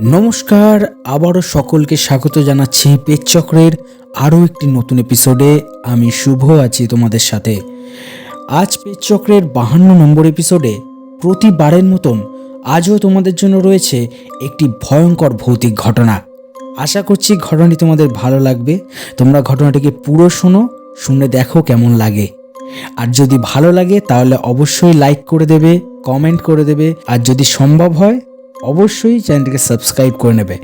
নমস্কার, আবারও সকলকে স্বাগত জানাচ্ছি পেজ চক্রের আরও একটি নতুন এপিসোডে আমি শুভ আছি তোমাদের সাথে। আজ পেজ চক্রের বাহান্ন নম্বর এপিসোডে প্রতিবারের মতন আজও তোমাদের জন্য রয়েছে একটি ভয়ঙ্কর ভৌতিক ঘটনা। আশা করছি ঘটনাটি তোমাদের ভালো লাগবে। তোমরা ঘটনাটিকে পুরো শোনো, শুনে দেখো কেমন লাগে। আর যদি ভালো লাগে, তাহলে অবশ্যই লাইক করে দেবে কমেন্ট করে দেবে। আর যদি সম্ভব হয়, অবশ্যই চ্যানেলটিকে সাবস্ক্রাইব করে নেবে।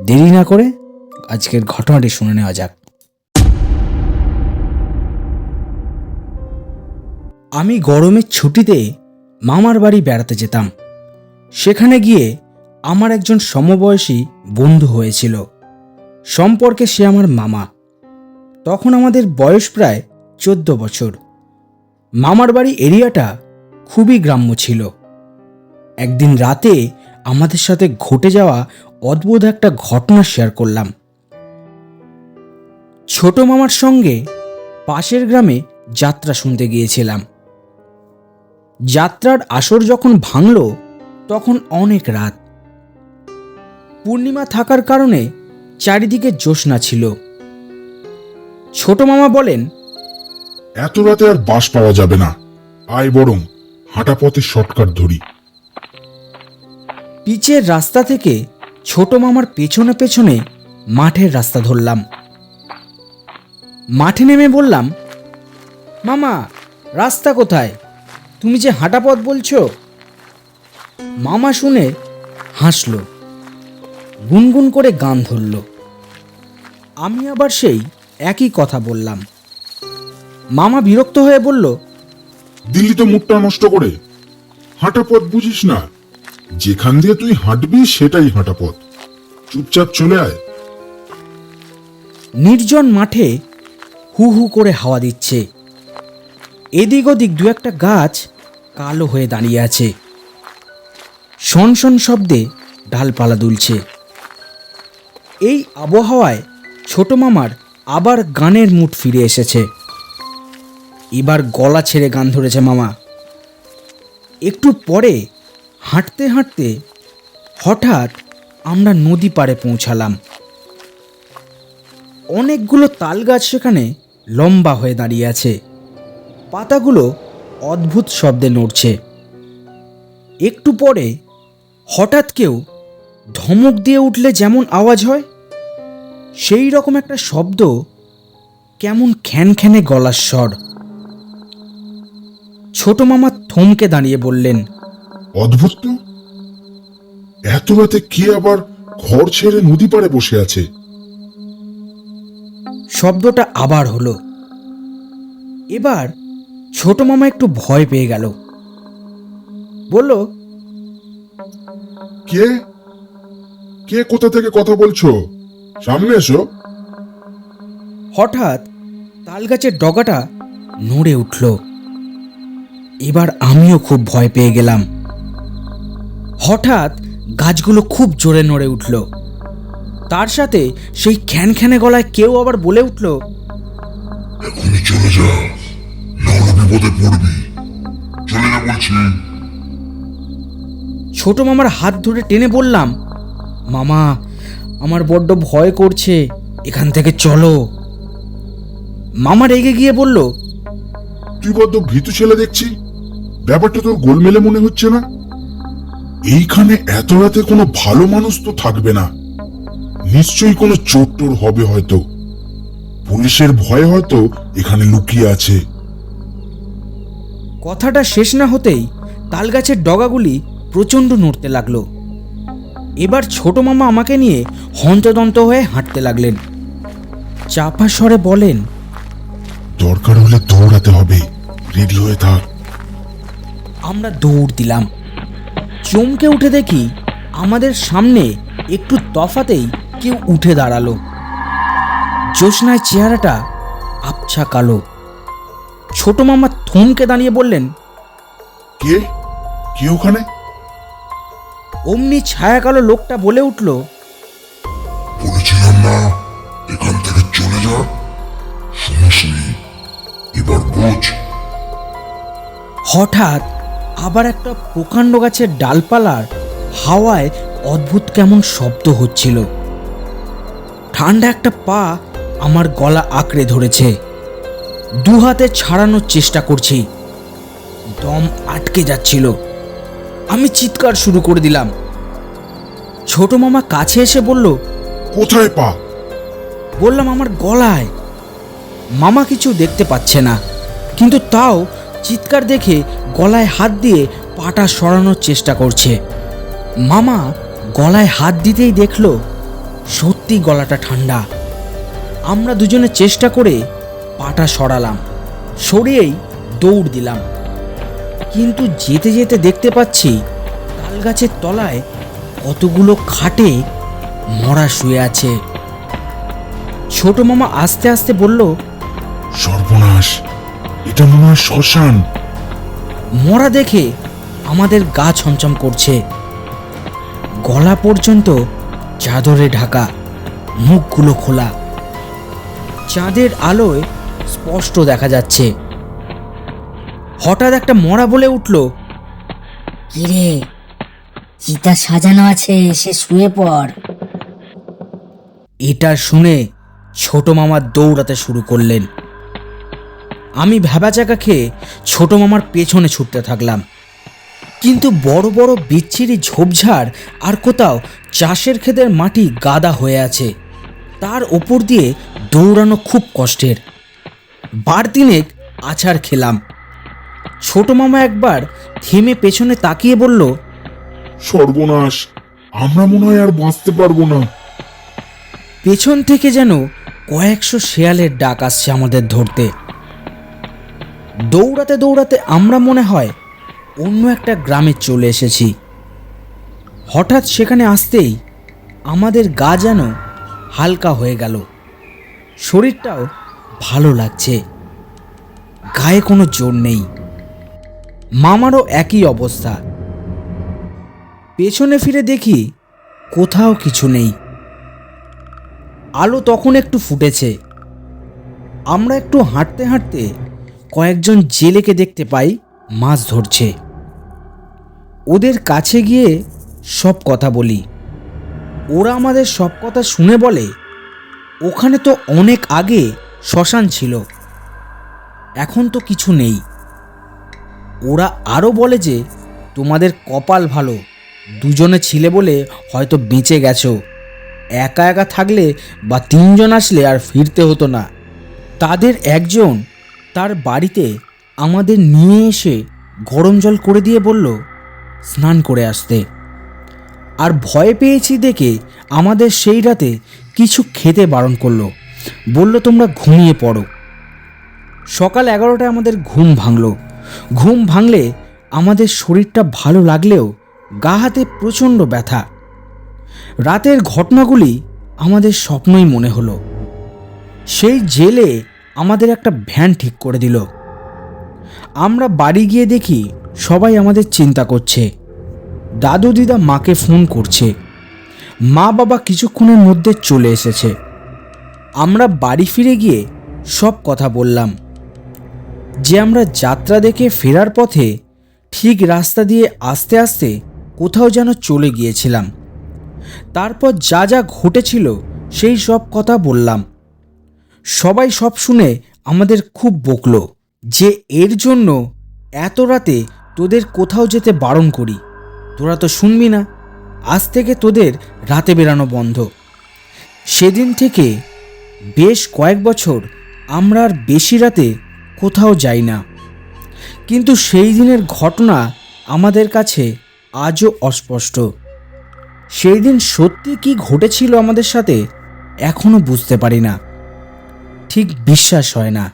দেরি না করে আজকের ঘটনাটি শুনে নেওয়া যাক। আমি গরমের ছুটিতে মামার বাড়ি বেড়াতে যেতাম। সেখানে গিয়ে আমার একজন সমবয়সী বন্ধু হয়েছিল। সম্পর্কে সে আমার মামা। তখন আমাদের বয়স প্রায় চোদ্দ বছর। মামার বাড়ি এরিয়াটা খুবই গ্রাম্য ছিল। একদিন রাতে আমাদের সাথে ঘটে যাওয়া অদ্ভুত একটা ঘটনা শেয়ার করলাম। ছোট মামার সঙ্গে পাশের গ্রামে যাত্রা শুনতে গিয়েছিলাম। যাত্রার আসর যখন ভাঙল, তখন অনেক রাত। পূর্ণিমা থাকার কারণে চারিদিকে জ্যোৎস্না ছিল। ছোট মামা বলেন এত রাতে আর বাস পাওয়া যাবে না। আয় বরং হাঁটা পথে শর্টকাট ধরি। পিচের রাস্তা থেকে ছোট মামার পেছনে পেছনে মাঠের রাস্তা ধরলাম। মাঠে নেমে বললাম, মামা, রাস্তা কোথায়? তুমি যে হাঁটা পথ বলছো? মামা শুনে হাসল, গুনগুন করে গান ধরল। আমি আবার সেই একই কথা বললাম। মামা বিরক্ত হয়ে বলল দিল্লি তো মুখটা নষ্ট করে। হাঁটা পথ বুঝিস না। যেখান দিয়ে তুই হাঁটবি সেটাই হাঁটা পথ চুপচাপ চলে আয়। নির্জন মাঠে হু হু করে হাওয়া দিচ্ছে। এদিক ওদিক দু একটা গাছ কালো হয়ে দাঁড়িয়ে আছে। শনশন শব্দে ডালপালা দুলছে। এই আবহাওয়ায় ছোট মামার আবার গানের মুড ফিরে এসেছে। এবার গলা ছেড়ে গান ধরেছে মামা। একটু পরে হাঁটতে হাঁটতে হঠাৎ আমরা নদী পাড়ে পৌঁছালাম। অনেকগুলো তাল গাছ সেখানে লম্বা হয়ে দাঁড়িয়ে আছে। পাতাগুলো অদ্ভুত শব্দে নড়ছে। একটু পরে হঠাৎ কেউ ধমক দিয়ে উঠলে যেমন আওয়াজ হয়, সেই রকম একটা শব্দ কেমন খ্যানখ্যানে গলার স্বর। ছোট মামা থমকে দাঁড়িয়ে বললেন অদ্ভুত এত রাতে কে আবার ঘর ছেড়ে নদী পাড়ে বসে আছে? শব্দটা আবার হলো। এবার ছোট মামা একটু ভয় পেয়ে গেল। বলল কে? কে কোথা থেকে কথা বলছো? সামনে এসো। হঠাৎ তালগাছের ডগাটা নড়ে উঠল। এবার আমিও খুব ভয় পেয়ে গেলাম। হঠাৎ গাছগুলো খুব জোরে নড়ে উঠল। তার সাথে সেই খ্যানখ্যানে গলায় কেউ আবার বলে উঠল এখনই চলে যা নাহলে বিপদে পড়বি। চলে যা বলছি। ছোট মামার হাত ধরে টেনে বললাম মামা আমার বড্ড ভয় করছে এখান থেকে চলো। মামা রেগে গিয়ে বলল তুই বড্ড ভীতু ছেলে দেখছি ব্যাপারটা তোর গোলমেলে মনে হচ্ছে না। এইখানে এত রাতে কোনো ভালো মানুষ তো থাকবে না। নিশ্চয়ই কোনো চোর টোর হবে হয়তো। পুলিশের ভয়ে হয়তো এখানে লুকিয়ে আছে। কথাটা শেষ না হতেই তালগাছের ডগাগুলি প্রচণ্ড নড়তে লাগল। এবার ছোট মামা আমাকে নিয়ে হন্তদন্ত হয়ে হাঁটতে লাগলেন। চাপা স্বরে বলেন দরকার হলে দৌড়াতে হবে। রেডি হয়ে থাক। আমরা দৌড় দিলাম। চমকে উঠে দেখি আমাদের সামনে একটু তফাতেই কেউ উঠে দাঁড়াল। জ্যোৎস্নায় চেহারাটা আবছা কালো। ছোট মামা থমকে দাঁড়িয়ে বললেন কে? কে ওখানে? অমনি ছায়া কালো লোকটা বলে উঠল বলেছিলাম না এখান থেকে চলে যা। শুনিসনি এবার বোঝ। হঠাৎ আবার একটা প্রকাণ্ড গাছের ডালপালার হাওয়ায় অদ্ভুত কেমন শব্দ হচ্ছিল। ঠান্ডা একটা পা আমার গলা আঁকড়ে ধরেছে। দু হাতে ছাড়ানোর চেষ্টা করছি। দম আটকে যাচ্ছিল। আমি চিৎকার শুরু করে দিলাম। ছোট মামা কাছে এসে বলল কোথায় পা? বললাম আমার গলায়। মামা কিছু দেখতে পাচ্ছে না কিন্তু তাও চিৎকার দেখে গলায় হাত দিয়ে পাটা সরানোর চেষ্টা করছে। মামা গলায় হাত দিতেই দেখল সত্যি গলাটা ঠান্ডা। আমরা দুজনে চেষ্টা করে পাটা সরালাম, সরিয়েই দৌড় দিলাম। কিন্তু যেতে যেতে দেখতে পাচ্ছি তাল গাছের তলায় কতগুলো খাটে মরা শুয়ে আছে। ছোট মামা আস্তে আস্তে বলল, সর্বনাশ! এটা মনে হয় শ্মশান। মরা দেখে আমাদের গা ছমছম করছে। গলা পর্যন্ত চাদরে ঢাকা মুখগুলো খোলা। চাঁদের আলোয় স্পষ্ট দেখা যাচ্ছে। হঠাৎ একটা মরা বলে উঠল কিরে চিতা সাজানো আছে সে শুয়ে পড়। এটা শুনে ছোট মামা দৌড়াতে শুরু করলেন। আমি ভ্যাবাচাকা খেয়ে ছোট মামার পেছনে ছুটতে থাকলাম। কিন্তু বড় বড় বিচ্ছিরি ঝোপঝাড় আর কোথাও চাষের ক্ষেতের মাটি গাদা হয়ে আছে। তার ওপর দিয়ে দৌড়ানো খুব কষ্টের। বার দিনেক আছাড় খেলাম। ছোট মামা একবার থেমে পেছনে তাকিয়ে বলল সর্বনাশ আমরা মনে হয় আর বাঁচতে পারব না। পেছন থেকে যেন কয়েকশো শেয়ালের ডাক আসছে আমাদের ধরতে। দৌড়াতে দৌড়াতে আমরা মনে হয় অন্য একটা গ্রামে চলে এসেছি। হঠাৎ সেখানে আসতেই আমাদের গা যেন হালকা হয়ে গেল। শরীরটাও ভালো লাগছে। গায়ে কোনো জোর নেই। মামারও একই অবস্থা। পেছনে ফিরে দেখি কোথাও কিছু নেই। আলো তখন একটু ফুটেছে। আমরা একটু হাঁটতে হাঁটতে কয়েকজন জেলেকে দেখতে পাই মাছ ধরছে। ওদের কাছে গিয়ে সব কথা বলি। ওরা আমাদের সব কথা শুনে বলে, ওখানে তো অনেক আগে শ্মশান ছিল, এখন তো কিছু নেই। ওরা আরও বলে যে, তোমাদের কপাল ভালো, দুজনে ছিলে বলে হয়তো বেঁচে গেছো। একা একা থাকলে বা তিনজন আসলে আর ফিরতে হতো না। তাদের একজন তার বাড়িতে আমাদের নিয়ে এসে গরম জল করে দিয়ে বলল, স্নান করে আসতে। আর ভয় পেয়েছি দেখে আমাদের সেই রাতে কিছু খেতে বারণ করল। বলল, তোমরা ঘুমিয়ে পড়ো। সকাল এগারোটায় আমাদের ঘুম ভাঙলো। ঘুম ভাঙলে আমাদের শরীরটা ভালো লাগলেও গা হাতে প্রচণ্ড ব্যথা। রাতের ঘটনাগুলি আমাদের স্বপ্নই মনে হলো। সেই জেলে আমাদের একটা ভ্যান ঠিক করে দিল। আমরা বাড়ি গিয়ে দেখি সবাই আমাদের চিন্তা করছে। দাদু দিদা মাকে ফোন করছে। মা বাবা কিছুক্ষণের মধ্যে চলে এসেছে। আমরা বাড়ি ফিরে গিয়ে সব কথা বললাম। যে আমরা যাত্রা দেখে ফেরার পথে ঠিক রাস্তা দিয়ে আস্তে আস্তে কোথাও যেন চলে গিয়েছিলাম। তারপর যা যা ঘটেছিল সেই সব কথা বললাম। সবাই সব শুনে আমাদের খুব বকলো যে এর জন্য এত রাতে তোদের কোথাও যেতে বারণ করি। তোরা তো শুনবি না। আজ থেকে তোদের রাতে বেরানো বন্ধ। সেদিন থেকে বেশ কয়েক বছর আমরা আর বেশি রাতে কোথাও যাই না। কিন্তু সেই দিনের ঘটনা আমাদের কাছে আজও অস্পষ্ট। সেই দিন সত্যি কি ঘটেছিল আমাদের সাথে এখনও বুঝতে পারি না। ঠিক বিশ্বাস হয় না।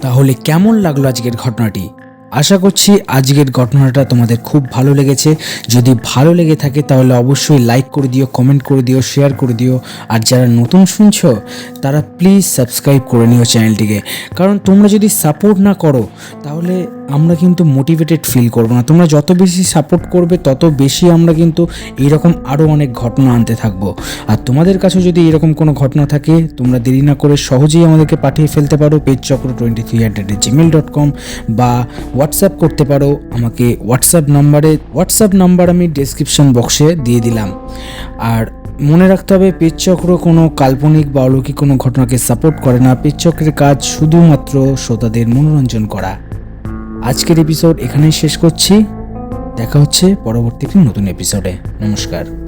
তাহলে কেমন লাগল আজকের ঘটনাটি? আশা করছি আজকের ঘটনাটা তোমাদের খুব ভালো লেগেছে। যদি ভালো লেগে থাকে তাহলে অবশ্যই লাইক করে দিও কমেন্ট করে দিও শেয়ার করে দিও। আর যারা নতুন শুনছো, তারা প্লিজ সাবস্ক্রাইব করে নিও চ্যানেলটিকে কারণ তোমরা যদি সাপোর্ট না করো, তাহলে আমরা কিন্তু মোটিভেটেড ফিল করব না। তোমরা যত বেশি সাপোর্ট করবে, তত বেশি আমরা কিন্তু এইরকম আরও অনেক ঘটনা আনতে থাকব। আর তোমাদের কাছে যদি এরকম কোনো ঘটনা থাকে, তোমরা দেরি না করে সহজেই আমাদেরকে পাঠিয়ে ফেলতে পারো। Page Chakra twenty three at Gmail dot com বা হোয়াটসঅ্যাপ করতে পারো, আমাকে হোয়াটসঅ্যাপ নাম্বারে হোয়াটসঅ্যাপ নাম্বার আমি ডেসক্রিপশন বক্সে দিয়ে দিলাম। আর মনে রাখতে হবে পেজচক্র কোনো কাল্পনিক বা অলৌকিক কোনো ঘটনাকে সাপোর্ট করে না। পেজচক্রের কাজ শুধুমাত্র শ্রোতাদের মনোরঞ্জন করা। আজকের এপিসোড এখানেই শেষ করছি। দেখা হচ্ছে পরবর্তী একটি নতুন এপিসোডে নমস্কার।